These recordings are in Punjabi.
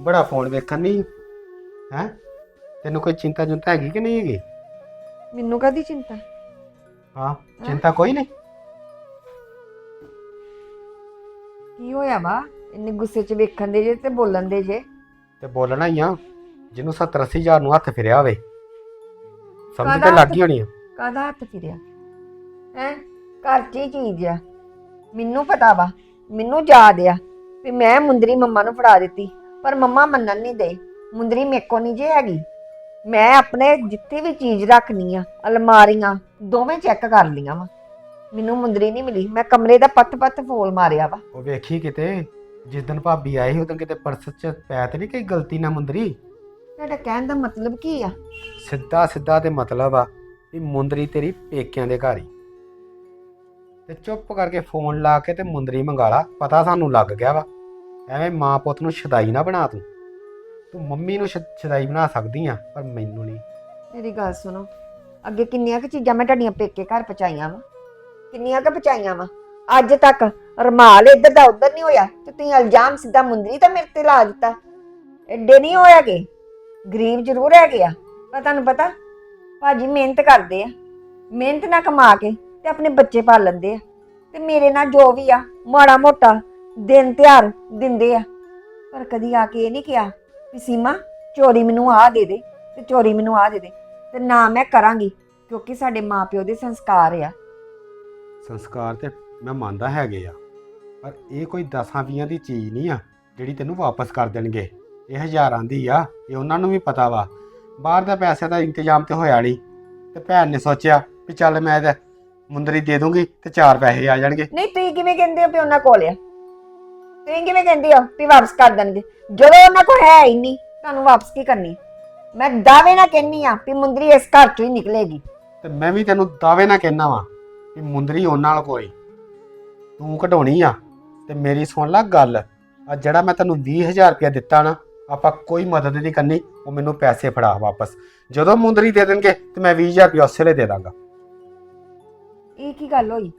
ਬੜਾ ਫੋਨ ਵੇਖਣ ਨਹੀਂ ਹੈ? ਤੈਨੂੰ ਕੋਈ ਚਿੰਤਾ ਜੁੰਤਾ ਹੈਗੀ ਕਿ ਨਹੀਂ ਹੈਗੀ? ਮੈਨੂੰ ਕਾਦੀ ਚਿੰਤਾ? ਹਾਂ ਚਿੰਤਾ ਕੋਈ ਨਹੀਂ। ਕੀ ਹੋਇਆ ਵਾ? ਇੰਨੇ ਗੁੱਸੇ 'ਚ ਵੇਖਣ ਦੇ ਜੇ ਤੇ ਬੋਲਣ ਦੇ ਜੇ? ਤੇ ਬੋਲਣਾ ਹੀ ਆ। ਜਿਹਨੂੰ 70 ਅੱਸੀ ਹਜ਼ਾਰ ਨੂੰ ਹੱਥ ਫਿਰਿਆ ਹੋਵੇ ਸਮਝ ਕਾਹਦਾ ਤੇ ਲੱਗ ਹੱਥ? ਗਈ ਹੋਣੀ ਆ। ਕਾਹਦਾ ਹੱਥ ਫਿਰਿਆ? ਹੈ? ਘਰ 'ਚ ਹੀ ਚੀਜ਼ ਆ। ਮੈਨੂੰ ਪਤਾ ਵਾ। ਮੈਨੂੰ ਯਾਦ ਆ ਵੀ ਮੈਂ ਮੁੰਦਰੀ ਮੰਮਾ ਨੂੰ ਫੜਾ ਦਿੱਤੀ। ਪਰ ਮੰਮਾ ਮੰਨਣ ਨਹੀਂ ਦੇ। ਮੁੰਦਰੀ ਮੇਰੇ ਕੋ ਨਹੀਂ ਜੇ ਹੈਗੀ। ਮੈਂ ਆਪਣੇ ਜਿੱਥੇ ਵੀ ਚੀਜ਼ ਰੱਖਣੀ ਆ ਅਲਮਾਰੀਆਂ ਦੋਵੇਂ ਚੈੱਕ ਕਰ ਲੀਆਂ ਵਾ। ਮੈਨੂੰ ਮੁੰਦਰੀ ਨਹੀਂ ਮਿਲੀ। ਮੈਂ ਕਮਰੇ ਦਾ ਪੱਥ-ਪੱਥ ਫੋਲ ਮਾਰਿਆ ਵਾ। ਉਹ ਵੇਖੀ ਕਿਤੇ? ਜਿਸ ਦਿਨ ਭਾਬੀ ਆਈ ਉਦੋਂ ਕਿਤੇ ਪਰਸ ਚ ਪੈ ਤੇ ਨਹੀਂ ਕੋਈ ਗਲਤੀ ਨਾ ਮੁੰਦਰੀ? ਤੁਹਾਡਾ ਕਹਿਣ ਦਾ ਮਤਲਬ ਕੀ ਆ? ਸਿੱਧਾ ਸਿੱਧਾ ਤੇ ਮਤਲਬ ਆ ਵੀ ਮੁੰਦਰੀ ਤੇਰੀ ਪੇਕਿਆਂ ਦੇ ਘਰ ਹੀ ਤੇ ਚੁੱਪ ਕਰਕੇ ਫੋਨ ਲਾ ਕੇ ਤੇ ਮੁੰਦਰੀ ਮੰਗਾ ਲਾ। ਪਤਾ ਸਾਨੂੰ ਲੱਗ ਗਿਆ ਵਾ। ਐਵੇਂ ਮਾਂ ਪੁੱਤ ਨੂੰ ਸ਼ਦਾਈ ਨਾ ਬਣਾ ਤੂੰ। ਤੂੰ ਮੰਮੀ ਨੂੰ ਸ਼- ਸ਼ਦਾਈ ਬਣਾ ਸਕਦੀ ਆ, ਪਰ ਮੈਨੂੰ ਨਹੀਂ। ਮੇਰੀ ਗੱਲ ਸੁਣੋ, ਅੱਗੇ ਕਿੰਨੀਆਂ ਕੁ ਚੀਜ਼ਾਂ ਮੈਂ ਤੁਹਾਡੀਆਂ ਪੇਕੇ ਘਰ ਪਹੁੰਚਾਈਆਂ ਵਾ? ਕਿੰਨੀਆਂ ਕੁ ਪਹੁੰਚਾਈਆਂ ਵਾ? ਅੱਜ ਤੱਕ ਰਮਾਲ ਇੱਧਰ ਦਾ ਉੱਧਰ ਨਹੀਂ ਹੋਇਆ, ਤੇ ਤੁਸੀਂ ਇਲਜ਼ਾਮ ਸਿੱਧਾ ਮੁੰਦਰੀ ਤਾਂ ਮੇਰੇ ਤੇ ਲਾ ਦਿੱਤਾ। ਐਡੇ ਨਹੀਂ ਹੋਇਆ ਕਿ? ਗਰੀਬ ਜ਼ਰੂਰ ਹੈਗੇ ਗਿਆ ਪਰ ਤੁਹਾਨੂੰ ਪਤਾ, ਭਾਜੀ ਮਿਹਨਤ ਕਰਦੇ ਆ। ਮਿਹਨਤ ਨਾ ਕਮਾ ਕੇ ਤੇ ਆਪਣੇ ਬੱਚੇ ਪਾਲ ਲੈਂਦੇ ਆ। ਤੇ ਮੇਰੇ ਨਾਲ ਜੋ ਵੀ ਆ, ਮਾੜਾ ਮੋਟਾ ਦਿਨ ਤਿਉਹਾਰ ਦਿੰਦੇ ਆ। ਪਰ ਕਦੀ ਆ ਕੇ ਇਹ ਨਹੀਂ ਕਿਹਾ ਵੀ ਸੀਮਾ ਚੋਰੀ ਮੈਨੂੰ ਆ ਦੇ ਦੇ ਤੇ ਚੋਰੀ ਮੈਨੂੰ ਆ ਦੇ ਦੇ ਤੇ ਨਾ ਮੈਂ ਕਰਾਂਗੀ ਕਿਉਂਕਿ ਸਾਡੇ ਮਾਪਿਓ ਦੇ ਸੰਸਕਾਰ ਆ। ਸੰਸਕਾਰ ਤੇ ਮੈਂ ਮੰਨਦਾ ਹੈਗੇ ਆ ਪਰ ਇਹ ਕੋਈ 10 20 ਦੀ ਚੀਜ਼ ਨਹੀਂ ਆ ਜਿਹੜੀ ਤੈਨੂੰ ਵਾਪਸ ਕਰ ਦੇਣਗੇ। ਇਹ ਹਜ਼ਾਰਾਂ ਦੀ ਆ ਇਹ ਉਹਨਾਂ ਨੂੰ ਵੀ ਪਤਾ ਵਾ। ਬਾਹਰ ਦਾ ਪੈਸੇ ਦਾ ਇੰਤਜ਼ਾਮ ਤੇ ਹੋਇਆ ਨਹੀਂ ਤੇ ਭੈਣ ਨੇ ਸੋਚਿਆ ਵੀ ਚੱਲ ਮੈਂ ਤੇ ਮੁੰਦਰੀ ਦੇ ਦੂੰਗੀ ਤੇ ਚਾਰ ਪੈਸੇ ਆ ਜਾਣਗੇ। ਨਹੀਂ ਤੁਸੀਂ ਕਿਵੇਂ ਕਹਿੰਦੇ ਹੋ ਵੀ ਉਹਨਾਂ ਕੋਲ ਆ? ਤੁਸੀਂ ਕਿਵੇਂ ਕਹਿੰਦੇ ਹੋ ਵੀ ਵਾਪਸ ਕਰ ਦੇਣਗੇ? ਜਦੋਂ ਉਹਨਾਂ ਕੋਲ ਹੈ ਹੀ ਨਹੀਂ ਤੁਹਾਨੂੰ ਵਾਪਸ ਕੀ ਕਰਨੀ ਮੈਂ ਦਾਅਵੇ ਨਾਲ ਕਹਿੰਨੀ ਆ ਵੀ ਮੁੰਦਰੀ ਇਸ ਘਰ ਚੋਂ ਹੀ ਨਿਕਲੇਗੀ। ਤੇ ਮੈਂ ਵੀ ਤੈਨੂੰ ਦਾਅਵੇ ਨਾਲ ਕਹਿਣਾ ਵਾ ਵੀ ਮੁੰਦਰੀ ਉਹਨਾਂ ਨਾਲ ਕੋਈ। ਤੂੰ ਕਢਾਉਣੀ ਆ ਤੇ ਮੇਰੀ ਸੁਣ ਲੈ ਗੱਲ। ਆ ਜਿਹੜਾ ਮੈਂ ਤੈਨੂੰ 20000 ਰੁਪਇਆ ਦਿੱਤਾ ਨਾ ਆਪਾਂ ਕੋਈ ਮਦਦ ਨਹੀਂ ਕਰਨੀ ਉਹ ਮੈਨੂੰ ਪੈਸੇ ਫੜਾ ਵਾਪਸ। ਜਦੋਂ ਮੁੰਦਰੀ ਦੇ ਦੇਣਗੇ ਤੇ ਮੈਂ 20000 ਰੁਪਇਆ ਉਸੇ ਵੇਲੇ ਦੇ ਦਾਂਗਾ। ਇਹ ਕੀ ਗੱਲ ਹੋਈ?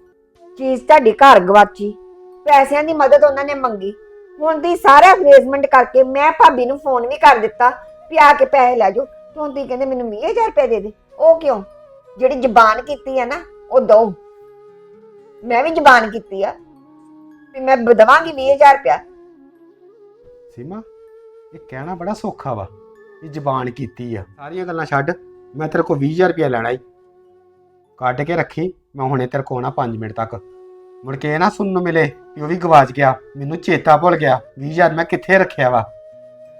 ਚੀਜ਼ ਤੁਹਾਡੇ ਘਰ ਗਵਾਚੀ। ਪੈਸਿਆਂ ਦੀ ਮਦਦ ਉਹਨਾਂ ਨੇ ਮੰਗੀ। ਹੁਣ ਦੀ ਸਾਰਾ ਅਰੇਂਜਮੈਂਟ ਕਰਕੇ ਮੈਂ ਭਾਬੀ ਨੂੰ ਫੋਨ ਵੀ ਕਰ ਦਿੱਤਾ ਵੀ ਆ ਕੇ ਪੈਸੇ ਲੈ ਜਾਓ। ਤੇ ਹੁਣ ਕਹਿੰਦੇ ਮੈਨੂੰ 20000 ਰੁਪਏ ਦੇ ਦੇ। ਉਹ ਕਿਉਂ? ਜਿਹੜੀ ਜ਼ਬਾਨ ਕੀਤੀ ਹੈ ਨਾ, ਉਹ ਦੋ। ਮੈਂ ਵੀ ਜ਼ਬਾਨ ਕੀਤੀ ਆ ਵੀ ਮੈਂ ਦਵਾਂਗੀ 20000 ਰੁਪਇਆ। ਸੀਮਾ, ਇਹ ਕਹਿਣਾ ਬੜਾ ਸੌਖਾ ਵਾ ਇਹ ਜ਼ਬਾਨ ਕੀਤੀ ਆ। ਸਾਰੀਆਂ ਗੱਲਾਂ ਛੱਡ, ਮੈਂ ਤੇਰੇ ਕੋਲ 20000 ਰੁਪਇਆ ਲੈਣਾ ਈ। ਕੱਢ ਕੇ ਰੱਖੀ, ਮੈਂ ਹੁਣੇ ਤੇਰੇ ਕੋਲ ਆਣਾ 5 ਮਿੰਟ ਤੱਕ। ਮੁੜ ਕੇ ਇਹ ਨਾ ਸੁਣਨ ਨੂੰ ਮਿਲੇ ਕਿ ਉਹ ਵੀ ਗਵਾਚ ਗਿਆ ਮੈਨੂੰ ਚੇਤਾ ਭੁੱਲ ਗਿਆ 20000 ਮੈਂ ਕਿੱਥੇ ਰੱਖਿਆ ਵਾ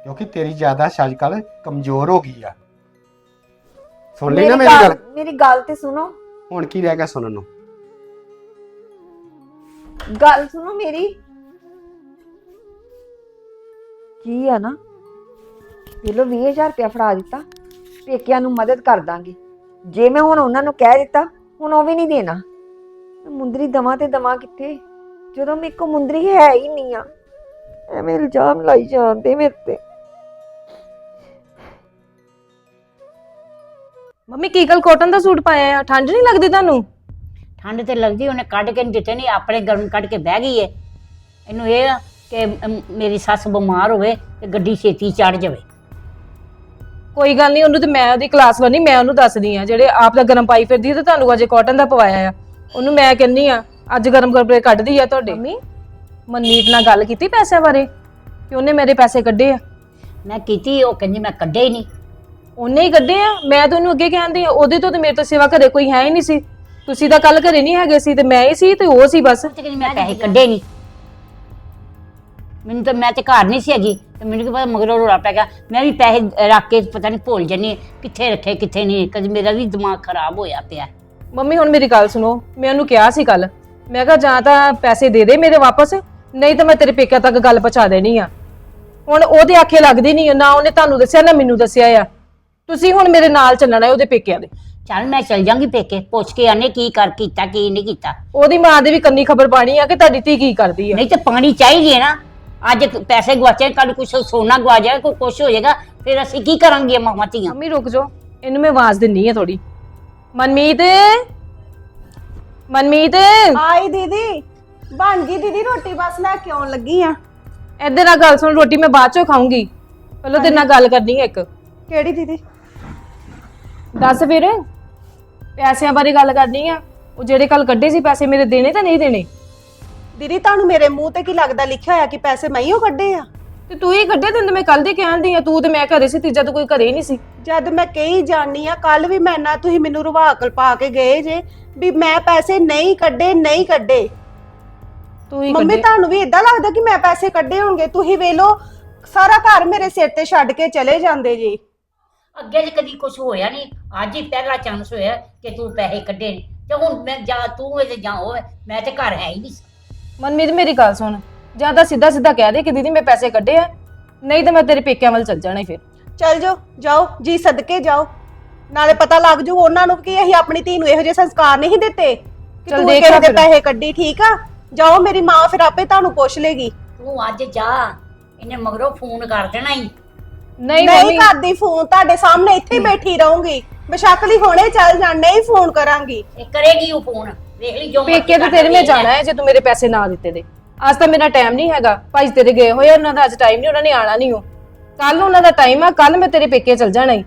ਕਿਉਂਕਿ ਤੇਰੀ ਜ਼ਿਆਦਾ ਅੱਜ ਕੱਲ ਕਮਜ਼ੋਰ ਹੋ ਗਈ ਆ। ਸੁਣ ਲਈ ਨਾ ਮੇਰੀ ਗੱਲ ਮੇਰੀ ਗੱਲ ਤੇ ਸੁਣੋ। ਹੁਣ ਕੀ ਰਹਿ ਗਿਆ ਸੁਣਨ ਨੂੰ? ਗੱਲ ਸੁਣੋ ਮੇਰੀ। ਕੀ ਆ ਨਾ? ਪਹਿਲੋ 20000 ਰੁਪਇਆ ਫੜਾ ਦਿੱਤਾ ਪੇਕਿਆਂ ਨੂੰ ਮਦਦ ਕਰ ਦਾਂਗੇ। ਜੇ ਮੈਂ ਹੁਣ ਉਹਨਾਂ ਨੂੰ ਕਹਿ ਦਿੱਤਾ ਹੁਣ ਉਹ ਵੀ ਨਹੀਂ ਦੇਣਾ। ਮੁੰਦਰੀ ਦਵਾਂ ਤੇ ਦਵਾਂ ਕਿੱਥੇ? ਜਦੋਂ ਮੇਰੇ ਕੋ ਮੁੰਦਰੀ ਹੈ ਹੀ ਨਹੀਂ ਆ। ਐਵੇਂ ਇਲਜ਼ਾਮ ਲਾਈ ਜਾਂਦੇ ਮੇਰੇ ਤੇ। ਮੰਮੀ ਕੀ ਗੱਲ ਕੋਟਨ ਦਾ ਸੂਟ ਪਾਇਆ ਆ? ਠੰਡ ਨਹੀਂ ਲੱਗਦੀ ਤੁਹਾਨੂੰ? ਠੰਡ ਤੇ ਲੱਗਦੀ ਉਹਨੇ ਕੱਢ ਕੇ ਨਹੀਂ ਦਿੱਤੇ ਨਹੀਂ ਆਪਣੇ ਗਰਮ ਕੱਢ ਕੇ ਬਹਿ ਗਈ ਏ। ਇਹਨੂੰ ਇਹ ਆ ਕਿ ਅਮ, ਮੇਰੀ ਸੱਸ ਬਿਮਾਰ ਹੋਵੇ ਤੇ ਗੱਡੀ ਛੇਤੀ ਚੜ ਜਾਵੇ। ਕੋਈ ਗੱਲ ਨਹੀਂ ਉਹਨੂੰ ਤੇ ਮੈਂ ਉਹਦੀ ਕਲਾਸ ਵਰਨੀ ਮੈਂ ਉਹਨੂੰ ਦੱਸਦੀ ਆ। ਜਿਹੜੇ ਆਪ ਦਾ ਗਰਮ ਪਾਈ ਫਿਰਦੀ ਆ ਤੇ ਤੁਹਾਨੂੰ ਅਜੇ ਕਾਟਨ ਦਾ ਪਵਾਇਆ ਆ। ਉਹਨੂੰ ਮੈਂ ਕਹਿੰਨੀ ਆ ਅੱਜ ਗਰਮ ਕੱਪੜੇ ਕੱਢਦੀ ਆ ਤੁਹਾਡੇ। ਮੰਮੀ? ਮਨਮੀਤ ਨਾਲ ਗੱਲ ਕੀਤੀ ਪੈਸਿਆਂ ਬਾਰੇ? ਕਿ ਉਹਨੇ ਮੇਰੇ ਪੈਸੇ ਕੱਢੇ ਆ? ਮੈਂ ਕੀਤੀ ਉਹ ਕਹਿੰਦੀ ਮੈਂ ਕੱਢੇ ਹੀ ਨਹੀਂ। ਉਹਨੇ ਹੀ ਕੱਢੇ ਆ? ਮੈਂ ਤੁਹਾਨੂੰ ਅੱਗੇ ਕਹਿੰਦੀ ਆ ਉਹਦੇ ਤੋਂ ਤੇ ਮੇਰੇ ਤੋਂ ਸਿਵਾ ਘਰੇ ਕੋਈ ਹੈ ਹੀ ਨਹੀਂ ਸੀ। ਤੁਸੀਂ ਤਾਂ ਕੱਲ ਘਰੇ ਨਹੀਂ ਹੈਗੇ ਸੀ ਤੇ ਮੈਂ ਹੀ ਸੀ ਤੇ ਉਹ ਸੀ ਬਸ। ਤੇ ਕਹਿੰਦੀ ਮੈਂ ਪੈਸੇ ਕੱਢੇ ਨਹੀਂ। ਮੈਨੂੰ ਤਾਂ ਮੈਂ ਤੇ ਘਰ ਨਹੀਂ ਸੀ ਹੈਗੀ ਤੇ ਮੈਨੂੰ ਕੀ ਪਤਾ ਮਗਰੋਂ ਰੋਲਾ ਪੈ ਗਿਆ। ਮੈਂ ਵੀ ਪੈਸੇ ਰੱਖ ਕੇ ਪਤਾ ਨਹੀਂ ਭੁੱਲ ਜੰਨੀ ਕਿੱਥੇ ਰੱਖੇ ਕਿੱਥੇ ਨਹੀਂ। ਕਦੇ ਮੇਰਾ ਵੀ ਦਿਮਾਗ ਖਰਾਬ ਹੋਇਆ ਪਿਆ। ਮੰਮੀ ਹੁਣ ਮੇਰੀ ਗੱਲ ਸੁਣੋ। ਮੈਂ ਉਹਨੂੰ ਕਿਹਾ ਸੀ ਕੱਲ ਮੈਂ ਕਿਹਾ ਜਾਂ ਤਾਂ ਪੈਸੇ ਦੇ ਦੇ ਮੇਰੇ ਵਾਪਸ ਨਹੀਂ ਤਾਂ ਮੈਂ ਤੇਰੇ ਪੇਕਿਆਂ ਤੱਕ ਗੱਲ ਪਹੁੰਚਾ ਦੇਣੀ ਆ। ਹੁਣ ਉਹਦੇ ਆਖੇ ਲੱਗਦੀ ਨਹੀਂ ਆ, ਨਾ ਉਹਨੇ ਤੁਹਾਨੂੰ ਦੱਸਿਆ ਨਾ ਮੈਨੂੰ ਦੱਸਿਆ ਆ। ਤੁਸੀਂ ਹੁਣ ਮੇਰੇ ਨਾਲ ਚੱਲਣਾ ਹੈ ਉਹਦੇ ਪੇਕਿਆਂ ਦੇ। ਚੱਲ ਮੈਂ ਚਲ ਜਾਂਗੀ ਪੇਕੇ। ਪੁੱਛ ਕੇ ਆਨੇ ਕੀ ਕਰ ਕੀਤਾ ਕੀ ਨਹੀਂ ਕੀਤਾ। ਉਹਦੀ ਮਾਂ ਦੇ ਵੀ ਕੰਨੀ ਖਬਰ ਪਾਣੀ ਆ ਕਿ ਤੁਹਾਡੀ ਧੀ ਕੀ ਕਰਦੀ ਆ। ਨਹੀਂ ਤੇ ਪਾਣੀ ਚਾਹੀਦੀ ਹੈ ਨਾ। ਅੱਜ ਪੈਸੇ ਗਵਾਚੇ ਕੱਲ ਕੁਛ ਸੋਨਾ ਗਵਾ ਜਾਏ ਕੋਈ ਕੁਛ ਹੋ ਜਾਏਗਾ ਫਿਰ ਅਸੀਂ ਕੀ ਕਰਾਂਗੇ ਮਾਵਾਂ ਧੀਆਂ? ਮੰਮੀ ਰੁਕ ਜਾਓ। ਇਹਨੂੰ ਮੈਂ ਆਵਾਜ਼ ਦਿੰਨੀ ਆ ਥੋੜੀ ਮਨਮੀਤ? ਮਨਮੀਤ? ਆਈ ਦੀਦੀ ਬਣ ਗਈ ਦੀਦੀ ਰੋਟੀ ਬਸ ਲੈ ਕੇ ਆਉਣ ਲੱਗੀ ਆ? ਇੱਧਰ ਆ ਗੱਲ ਸੁਣ ਰੋਟੀ ਮੈਂ ਬਾਅਦ ਚੋਂ ਖਾਊਂਗੀ। ਪਹਿਲਾਂ ਤੇਰੇ ਨਾਲ ਗੱਲ ਕਰਨੀ ਹੈ ਇੱਕ। ਕਿਹੜੀ ਦੀਦੀ? ਦੱਸ ਫਿਰ ਪੈਸਿਆਂ ਬਾਰੇ ਗੱਲ ਕਰਨੀ ਆ। ਉਹ ਜਿਹੜੇ ਕੱਲ ਕੱਢੇ ਸੀ ਪੈਸੇ ਮੇਰੇ ਦੇਣੇ ਤਾਂ ਨਹੀਂ ਦੇਣੇ? ਦੀਦੀ ਤੁਹਾਨੂੰ ਮੇਰੇ ਮੂੰਹ ਤੇ ਕੀ ਲੱਗਦਾ ਲਿਖਿਆ ਹੋਇਆ ਕਿ ਪੈਸੇ ਮੈਂ ਹੀ ਉਹ ਕੱਢੇ ਆ? ਤੇ ਤੂੰ ਹੀ ਕੱਢੇ ਤੈਨੂੰ ਮੈਂ ਕੱਲ ਦੀ ਕਹਿਣ ਦੀ ਆ। ਤੂੰ ਤੇ ਮੈਂ ਘਰੇ ਸੀ ਤੀਜਾ ਤਾਂ ਕੋਈ ਘਰੇ ਹੀ ਨਹੀਂ ਸੀ। ਜਦ ਮੈਂ ਕਹੀ ਜਾਣੀ ਆ ਕੱਲ ਵੀ ਮੈਂ ਨਾ ਤੁਸੀਂ ਮੈਨੂੰ ਰਵਾਕਲ ਪਾ ਕੇ ਗਏ ਜੇ ਵੀ ਮੈਂ ਪੈਸੇ ਨਹੀਂ ਕੱਢੇ ਨਹੀਂ ਕੱਢੇ। ਤੂੰ ਹੀ ਮੰਮੀ ਕੱਢੇ। ਤੁਹਾਨੂੰ ਵੀ ਇਦਾਂ ਲੱਗਦਾ ਕਿ ਮੈਂ ਪੈਸੇ ਕੱਢੇ ਹੋਣਗੇ? ਤੁਸੀਂ ਵੇਲੋ ਸਾਰਾ ਘਰ ਮੇਰੇ ਸਿਰ ਤੇ ਛੱਡ ਕੇ ਚਲੇ ਜਾਂਦੇ ਜੀ। ਅੱਗੇ ਜੇ ਕਦੀ ਕੁਝ ਹੋਇਆ ਨਹੀਂ ਅੱਜ ਹੀ ਪਹਿਲਾ ਚਾਂਸ ਹੋਇਆ ਕਿ ਤੂੰ ਪੈਸੇ ਕੱਢੇ ਨੇ। ਤੇ ਹੁਣ ਮੈਂ ਜਾ ਤੂੰ ਇਹ ਜਾਂ ਉਹ ਮੈਂ ਤੇ ਘਰ ਹੈ ਹੀ ਨਹੀਂ ਮਨਮੀਤ ਮੇਰੀ ਗੱਲ ਸੁਣ। ਜਾਂ ਤਾਂ ਸਿੱਧਾ ਸਿੱਧਾ ਕਹਿ ਦੇ ਕਿ ਦੀਦੀ ਮੈਂ ਪੈਸੇ ਕੱਢੇ ਆ ਨਹੀਂ ਤਾਂ ਮੈਂ ਤੇਰੇ ਪੇਕਿਆਂ ਵੱਲ ਚੱਲ ਜਾਣਾ ਈ ਫਿਰ। ਚੱਲ ਜਾਓ ਜਾਓ ਜੀ ਸਦਕੇ ਜਾਓ। ਨਾਲੇ ਪਤਾ ਲੱਗ ਜੂ ਉਹਨਾਂ ਨੂੰ ਕਿ ਅਸੀਂ ਆਪਣੀ ਧੀ ਨੂੰ ਇਹੋ ਜਿਹੇ ਸੰਸਕਾਰ ਨਹੀਂ ਦਿੱਤੇ। ਕਿ ਚੱਲ ਤੂੰ ਦੇਖ ਕਿਸੇ ਦੇ ਫਿਰ। ਪੈਸੇ ਕੱਢੀ ਠੀਕ ਆ? ਜਾਓ ਮੇਰੀ ਮਾਂ ਫਿਰ ਆਪੇ ਤੁਹਾਨੂੰ ਪੁੱਛ ਲੇਗੀ। ਤੂੰ ਅੱਜ ਜਾ ਇਹਨੇ ਮਗਰੋਂ ਫੋਨ ਕਰ ਦੇਣਾ ਹੀ ਨਹੀਂ ਨਹੀਂ ਮੰਮੀ। ਕਰਦੀ ਫੋਨ ਤੁਹਾਡੇ ਸਾਹਮਣੇ ਇੱਥੇ ਹੀ ਬੈਠੀ ਰਹੂੰਗੀ। ਬਸ਼ੱਕਲੀ ਹੁਣੇ ਚੱਲ ਜਾਣ ਨਹੀਂ ਫੋਨ ਕਰਾਂਗੀ। ਇਹ ਕਰੇਗੀ ਉਹ ਫੋਨ ਵੇਖ ਲਈ ਜੋ ਪੇਕੇ ਤੇ ਤੇਰੇ ਮੈਂ ਜਾਣਾ ਹੈ ਜੇ ਤੂੰ ਮੇਰੇ ਪੈਸੇ ਨਾ ਦਿੱਤੇ ਦੇ ਅੱਜ ਤਾਂ ਮੇਰਾ ਟਾਈਮ ਨਹੀਂ ਹੈਗਾ। ਭਾਈ ਤੇਰੇ ਗਏ ਹੋਏ ਆ, ਉਹਨਾਂ ਦਾ ਅੱਜ ਟਾਈਮ ਨਹੀਂ ਉਹਨਾਂ ਨੇ ਆਣਾ ਨਹੀਂ ਹੋ ਕੱਲ ਉਹਨਾਂ ਦਾ ਟਾਈਮ ਆ ਕੱਲ ਮੈਂ ਤੇਰੇ ਪੇਕੇ ਚਲ ਜਾਣਾ ਈ।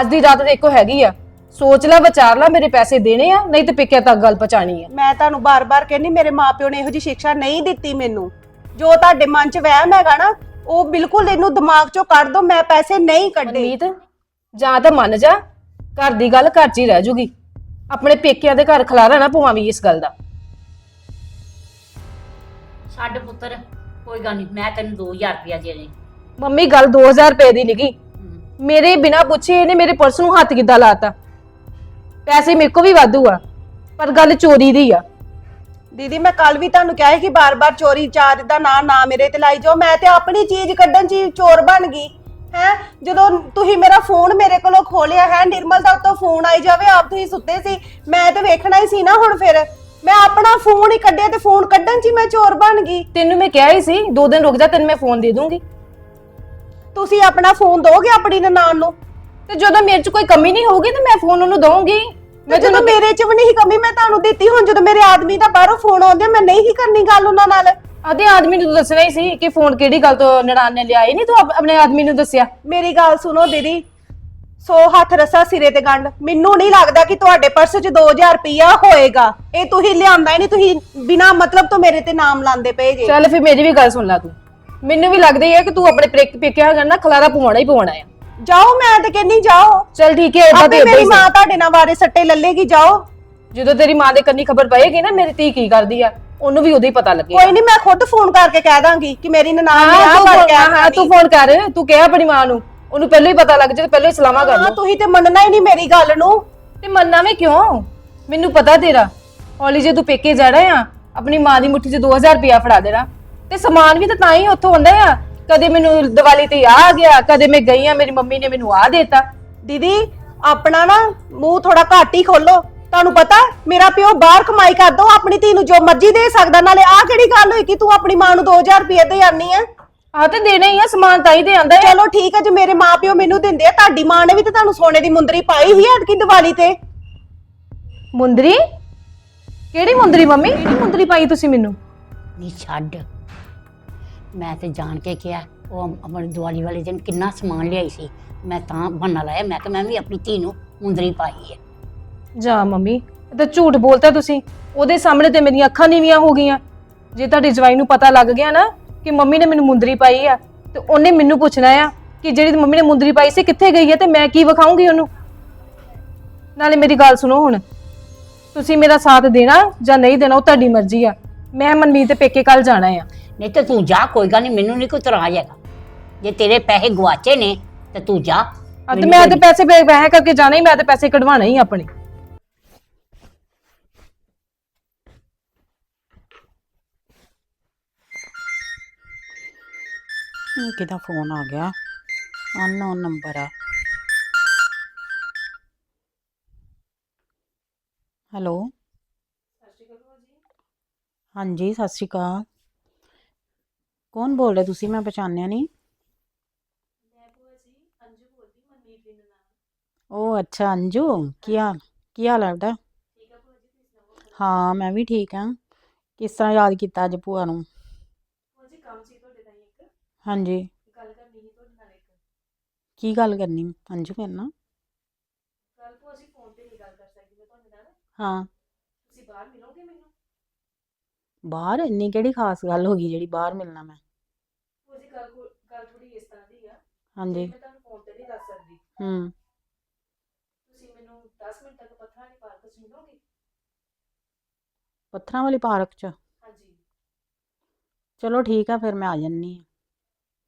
ਅੱਜ ਦੀ ਰਾਤ ਦੇਖੋ ਹੈਗੀ ਆ। ਸੋਚ ਲੈ ਵਿਚਾਰ ਲੈ ਮੇਰੇ ਪੈਸੇ ਦੇਣੇ ਆ ਨਹੀਂ ਤੇ ਪੇਕਿਆਂ ਤੱਕ ਗੱਲ ਪਹੁੰਚਾਣੀ ਆ। ਮੈਂ ਤੁਹਾਨੂੰ ਬਾਰ-ਬਾਰ ਕਹਿੰਦੀ ਮੇਰੇ ਮਾਪਿਓ ਨੇ ਇਹੋ ਜਿਹੀ ਸਿੱਖਿਆ ਨਹੀਂ ਦਿੱਤੀ ਮੈਨੂੰ। ਜੋ ਤੁਹਾਡੇ ਮਨ 'ਚ ਵਹਿਮ ਹੈਗਾ ਨਾ ਉਹ ਬਿਲਕੁਲ ਇਹਨੂੰ ਦਿਮਾਗ 'ਚੋਂ ਕੱਢ ਦੋ ਮੈਂ ਪੈਸੇ ਨਹੀਂ ਕੱਢੇ। ਮਨਮੀਤ ਜਾਂ ਤਾਂ ਮੰਨ ਜਾ ਘਰ ਦੀ ਗੱਲ ਘਰ 'ਚ ਹੀ ਰਹਿ ਜੂਗੀ। ਆਪਣੇ ਪੇਕਿਆਂ ਦੇ ਘਰ ਖਲਾਰਾ ਨਾ ਪਵਾਵੀਂ ਇਸ ਗੱਲ ਦਾ। ਛੱਡ ਪੁੱਤਰ ਕੋਈ ਗੱਲ ਨਹੀਂ ਮੈਂ ਤੈਨੂੰ 2000 ਰੁਪਇਆ ਦੇ ਦੇ ਮੰਮੀ ਗੱਲ 2000 ਰੁਪਏ ਦੀ ਨਿਕੀ। ਮੇਰੇ ਬਿਨਾ ਪੁੱਛੇ ਇਹਨੇ ਮੇਰੇ ਪਰਸ ਨੂੰ ਹੱਥ ਕਿੱਦਾਂ ਲਾਤਾ? ਪੈਸੇ ਮੇਰੇ ਕੋ ਵੀ ਵਾਧੂ ਆ ਪਰ ਗੱਲ ਚੋਰੀ ਦੀ ਆ। ਦੀਦੀ ਮੈਂ ਕੱਲ ਵੀ ਤੁਹਾਨੂੰ ਕਿਹਾ ਸੀ ਕਿ ਬਾਰ-ਬਾਰ ਚੋਰੀ ਚਾਰ ਦਾ ਨਾਂ ਨਾ ਮੇਰੇ ਤੇ ਲਾਈ ਜਾਓ। ਮੈਂ ਤੇ ਆਪਣੀ ਚੀਜ਼ ਕੱਢਣ 'ਚ ਹੀ ਚੋਰ ਬਣ ਗਈ। ਹੈ? ਜਦੋਂ ਤੁਸੀਂ ਮੇਰਾ ਫੋਨ ਮੇਰੇ ਕੋਲੋਂ ਖੋਲਿਆ ਹੈ ਨਿਰਮਲ ਦਾ ਉੱਤੋਂ ਫੋਨ ਆਈ ਜਾਵੇ ਆਪ ਤੁਸੀਂ ਸੁੱਤੇ ਸੀ। ਮੈਂ ਤੇ ਵੇਖਣਾ ਹੀ ਸੀ ਨਾ ਹੁਣ ਫਿਰ। ਮੈਂ ਆਪਣਾ ਫੋਨ ਹੀ ਕੱਢਿਆ ਤੇ ਫੋਨ ਕੱਢਣ 'ਚ ਹੀ ਮੈਂ ਚੋਰ ਬਣ ਗਈ। ਤੈਨੂੰ ਮੈਂ ਕਿਹਾ ਹੀ ਸੀ ਦੋ ਦਿਨ ਰੁਕ ਜਾ ਤੈਨੂੰ ਮੈਂ ਫੋਨ ਦੇ ਦੂੰਗੀ। ਤੁਸੀਂ ਆਪਣਾ ਫੋਨ ਦੋਗੇ ਆਪਣੀ ਨਨਾਣ ਨੂੰ? ਤੇ ਜਦੋਂ ਮੇਰੇ 'ਚ ਕੋਈ ਕਮੀ ਨਹੀਂ ਹੋਊਗੀ ਤੇ ਮੈਂ ਫੋਨ ਉਹਨੂੰ ਦਊਂਗੀ। ਮੈਂ ਜਦੋਂ ਮੇਰੇ 'ਚ ਵੀ ਨਹੀਂ ਕਮੀ ਮੈਂ ਤੁਹਾਨੂੰ ਦਿੱਤੀ ਹੁਣ ਜਦੋਂ ਮੇਰੇ ਆਦਮੀ ਦਾ ਬਾਹਰੋਂ ਫੋਨ ਆਉਂਦੇ ਮੈਂ ਨਹੀਂ ਹੀ ਕਰਨੀ ਗੱਲ ਉਹਨਾਂ ਨਾਲ। ਆਦੇ ਆਦਮੀ ਨੂੰ ਦੱਸਣਾ ਹੀ ਸੀ ਕਿ ਫੋਨ ਕਿਹੜੀ ਗੱਲ ਤੋਂ ਨੜਾਨ ਨੇ ਲਿਆਏ ਨਹੀਂ ਤੂੰ ਆਪ- ਆਪਣੇ ਆਦਮੀ ਨੂੰ ਦੱਸਿਆ। ਮੇਰੀ ਗੱਲ ਸੁਣੋ ਦੀਦੀ ਸੋ ਹੱਥ ਰਸਾ ਸਿਰੇ ਤੇ ਗੰਢ। ਮੈਨੂੰ ਨਹੀਂ ਲੱਗਦਾ ਕਿ ਤੁਹਾਡੇ ਪਰਸ 'ਚ 2000 ਰੁਪਇਆ ਹੋਏਗਾ। ਇਹ ਤੁਸੀਂ ਲਿਆਂਦਾ ਹੀ ਨਹੀਂ ਤੁਸੀਂ ਬਿਨਾ ਮਤਲਬ ਤੋਂ ਮੇਰੇ ਤੇ ਨਾਮ ਲਾਉਂਦੇ ਪਏ ਜੇ। ਚੱਲ ਫਿਰ ਮੇਰੀ ਵੀ ਗੱਲ ਸੁਣ ਲੈ ਤੂੰ। ਮੈਨੂੰ ਵੀ ਲੱਗਦਾ ਹੀ ਹੈ ਕਿ ਤੂੰ ਆਪਣੇ ਪੇਕ- ਪੇਕਿਆਂ ਕਰਨਾ ਖਲਾਰਾ ਪਵਾਉਣਾ ਹੀ ਪਵਾਉਣਾ ਆ। ਜਾਓ ਮੈਂ ਤੇ ਕਹਿੰਨੀ ਜਾਓ। ਚੱਲ ਠੀਕ ਹੈ ਏਦਾਂ ਤੇ ਆਪੇ ਏਦਾਂ ਮੇਰੀ ਹੀ ਮਾਂ ਤੁਹਾਡੇ ਨਾਲ ਵਾਰੇ ਸੱਟੇ ਲੱਲੇਗੀ ਜਾਓ। ਜਦੋਂ ਤੇਰੀ ਮਾਂ ਦੇ ਕੰਨੀ ਖਬਰ ਪਏਗੀ ਨਾ ਮੇਰੀ ਧੀ ਕੀ ਕਰਦੀ ਆ? ਉਹਨੂੰ ਵੀ ਉਦੋਂ ਹੀ ਪਤਾ ਲੱਗੇਗਾ। ਕੋਈ ਨਹੀਂ ਮੈਂ ਖੁਦ ਫੋਨ ਕਰਕੇ ਕਹਿ ਦਾਂਗੀ ਕਿ ਮੇਰੀ ਨਨਾਣ ਨੇ ਆਹ ਕਰ ਕੇ ਹਾਂ, ਤੂੰ ਫੋਨ ਕਰ ਤੂੰ ਕਿਹਾ ਆਪਣੀ ਮਾਂ ਨੂੰ। ਉਹਨੂੰ ਪਹਿਲਾਂ ਹੀ ਪਤਾ ਲੱਗ ਜਾਏ ਤੇ ਪਹਿਲਾਂ ਹੀ ਸਲਾਮਾ ਕਰ ਹਾਂ ਲਓ। ਤੁਸੀਂ ਤੇ ਮੰਨਣਾ ਹੀ ਨਹੀਂ ਮੇਰੀ ਗੱਲ ਨੂੰ। ਤੇ ਮੰਨਣਾ ਵੀ ਕਿਉਂ? ਮੈਨੂੰ ਪਤਾ ਤੇਰਾ। ਹੌਲੀ ਜੇ ਤੂੰ ਪੇਕੇ ਜਾਣਾ ਆ ਆਪਣੀ ਮਾਂ ਦੀ ਮੁੱਠੀ 'ਚ 2000 ਰੁਪਇਆ ਫੜਾ ਦੇਣਾ। ਤੇ ਸਮਾਨ ਵੀ ਤਾਂ ਤਾਂ ਹੀ ਉੱਥੋਂ ਹੁੰਦਾ ਆ। ਕਦੇ ਮੈਨੂੰ ਦੀਵਾਲੀ ਤੇ ਆ ਗਿਆ ਕਦੇ ਮੈਂ ਗਈ ਆ ਮੇਰੀ ਮੰਮੀ ਨੇ ਮੈਨੂੰ ਆ ਦੇਤਾ। ਦੀਦੀ ਆਪਣਾ ਨਾ ਮੂੰਹ ਥੋੜਾ ਘੱਟ ਹੀ ਖੋਲੋ। ਤੁਹਾਨੂੰ ਪਤਾ ਮੇਰਾ ਪਿਓ ਬਾਹਰ ਕਮਾਈ ਕਰਦਾ ਉਹ ਆਪਣੀ ਧੀ ਨੂੰ ਜੋ ਮਰਜ਼ੀ ਦੇ ਸਕਦਾ। ਨਾਲੇ ਆਹ ਕਿਹੜੀ ਗੱਲ ਹੋਈ ਕਿ ਤੂੰ ਆਪਣੀ ਮਾਂ ਨੂੰ 2000 ਰੁਪਏ ਦੇ ਆਨੀ ਆ? ਆ ਤੇ ਦੇਣਾ ਹੀ ਆ ਸਮਾਨ ਤਾਂ ਹੀ ਤੇ ਆਂਦਾ ਚਲੋ ਠੀਕ ਹੈ ਜੇ ਮੇਰੇ ਮਾਪਿਓ ਮੈਨੂੰ ਦਿੰਦੇ ਆ ਤੁਹਾਡੀ ਮਾਂ ਨੇ ਵੀ ਤਾਂ ਤੁਹਾਨੂੰ ਸੋਨੇ ਦੀ ਮੁੰਦਰੀ ਪਾਈ ਹੀ ਐਤਕੀ ਦੀਵਾਲੀ ਤੇ। ਮੁੰਦਰੀ? ਕਿਹੜੀ ਮੁੰਦਰੀ ਮੰਮੀ? ਕਿਹੜੀ ਮੁੰਦਰੀ ਪਾਈ ਤੁਸੀਂ ਮੈਨੂੰ? ਨਹੀਂ ਛੱਡ। ਮੈਂ ਤੇ ਜਾਣ ਕੇ ਕਿਹਾ, ਉਹ ਆਪਣੀ ਦੀਵਾਲੀ ਵਾਲੇ ਦਿਨ ਕਿੰਨਾ ਸਮਾਨ ਲਿਆਈ ਸੀ। ਮੈਂ ਤਾਂ ਬਹਾਨਾ ਲਾਇਆ, ਮੈਂ ਕਿ ਮੈਂ ਵੀ ਆਪਣੀ ਧੀ ਨੂੰ ਮੁੰਦਰੀ ਪਾਈ ਹੈ। ਜਾ ਮੰਮੀ, ਇਹ ਤਾਂ ਝੂਠ ਬੋਲਤਾ ਤੁਸੀਂ। ਉਹਦੇ ਸਾਹਮਣੇ ਤੇ ਮੇਰੀਆਂ ਅੱਖਾਂ ਨੀਵੀਆਂ ਹੋ ਗਈਆਂ। ਜੇ ਤੁਹਾਡੀ ਜਵਾਈ ਨੂੰ ਪਤਾ ਲੱਗ ਗਿਆ ਨਾ ਕਿ ਮੰਮੀ ਨੇ ਮੈਨੂੰ ਮੁੰਦਰੀ ਪਾਈ ਆ, ਤੇ ਉਹਨੇ ਮੈਨੂੰ ਪੁੱਛਣਾ ਆ ਕਿ ਜਿਹੜੀ ਮੰਮੀ ਨੇ ਮੁੰਦਰੀ ਪਾਈ ਸੀ ਕਿੱਥੇ ਗਈ ਹੈ ਤੇ ਮੈਂ ਕੀ ਵਿਖਾਉਂਗੀ ਉਹਨੂੰ? ਨਾਲੇ ਮੇਰੀ ਗੱਲ ਸੁਣੋ ਹੁਣ। ਤੁਸੀਂ ਮੇਰਾ ਸਾਥ ਦੇਣਾ ਜਾਂ ਨਹੀਂ ਦੇਣਾ, ਉਹ ਤੁਹਾਡੀ ਮਰਜ਼ੀ ਆ। ਮੈਂ ਮਨਮੀਤ ਦੇ ਪੇਕੇ ਕੱਲ ਜਾਣਾ ਆ। ਨਹੀਂ ਤੇ ਤੂੰ ਜਾ ਕੋਈ ਗੱਲ ਨਹੀਂ ਮੈਨੂੰ ਨਹੀਂ ਕੋਈ ਤਰਾਜ ਹੈਗਾ। ਜੇ ਤੇਰੇ ਪੈਸੇ ਗਵਾਚੇ ਨੇ ਤੇ ਤੂੰ ਜਾ। ਆ ਤੇ ਮੈਂ ਤੇ ਪੈਸੇ ਪੈ ਪੈਸੇ ਕਰਕੇ ਜਾਣਾ ਹੀ ਮੈਂ ਤੇ ਪੈਸੇ ਕਢਵਾਣਾ ਹੀ ਆਪਣੇ। ਇਹ ਕਿਹਦਾ ਫੋਨ ਆ ਗਿਆ? ਅਨਨੋਨ ਨੰਬਰ ਆ। ਹੈਲੋ? ਹਾਂਜੀ ਸਤਿ ਸ਼੍ਰੀ ਅਕਾਲ। ਕੌਣ ਬੋਲ ਰਿਹਾ? ਤੁਸੀਂ ਮੈਂ ਪਛਾਣਿਆ ਨਹੀਂ। ਉਹ ਅੱਛਾ ਅੰਜੂ ਕੀ ਹਾਲ ਕੀ ਹਾਲ ਹੈ ਬੇਟਾ ਹਾਂ ਮੈਂ ਵੀ ਠੀਕ ਹਾਂ ਕਿਸ ਤਰ੍ਹਾਂ ਯਾਦ ਕੀਤਾ ਅੱਜ ਭੂਆ ਨੂੰ? ਹਾਂਜੀ। ਕੀ ਗੱਲ ਕਰਨੀ? ਅੰਜੂ ਮੇਰੇ ਨਾਲ? ਕੱਲ ਭੂਆ ਜੀ ਫੋਨ ਤੇ ਨਹੀਂ ਗੱਲ ਕਰ ਸਕਦੀ ਮੈਂ ਤੁਹਾਡੇ ਨਾਲ। ਹਾਂ। ਤੁਸੀਂ ਬਾਹਰ ਮਿਲੋਗੇ ਮੈਨੂੰ? ਬਾਹਰ ਇੰਨੀ ਕਿਹੜੀ ਖਾਸ ਗੱਲ ਹੋ ਗਈ ਜਿਹੜੀ ਬਾਹਰ ਮਿਲਣਾ ਮੈਂ ਭੂਆ ਜੀ ਗੱਲ ਕੋ- ਗੱਲ ਥੋੜੀ ਇਸ ਤਰ੍ਹਾਂ ਦੀ ਆ ਹਾਂਜੀ ਮੈਂ ਤੁਹਾਨੂੰ ਫੋਨ ਤੇ ਨਹੀਂ ਦੱਸ ਸਕਦੀ ਹੂੰ ਤੁਸੀਂ ਮੈਨੂੰ 10 ਮਿੰਟ ਤੱਕ ਪੱਥਰਾਂ ਵਾਲੀ ਪਾਰਕ 'ਚ ਮਿਲੋਗੇ ਪੱਥਰਾਂ ਵਾਲੀ ਪਾਰਕ 'ਚ ਹਾਂਜੀ ਚਲੋ ਠੀਕ ਆ ਫਿਰ ਮੈਂ ਆ ਜੰਨੀ ਆ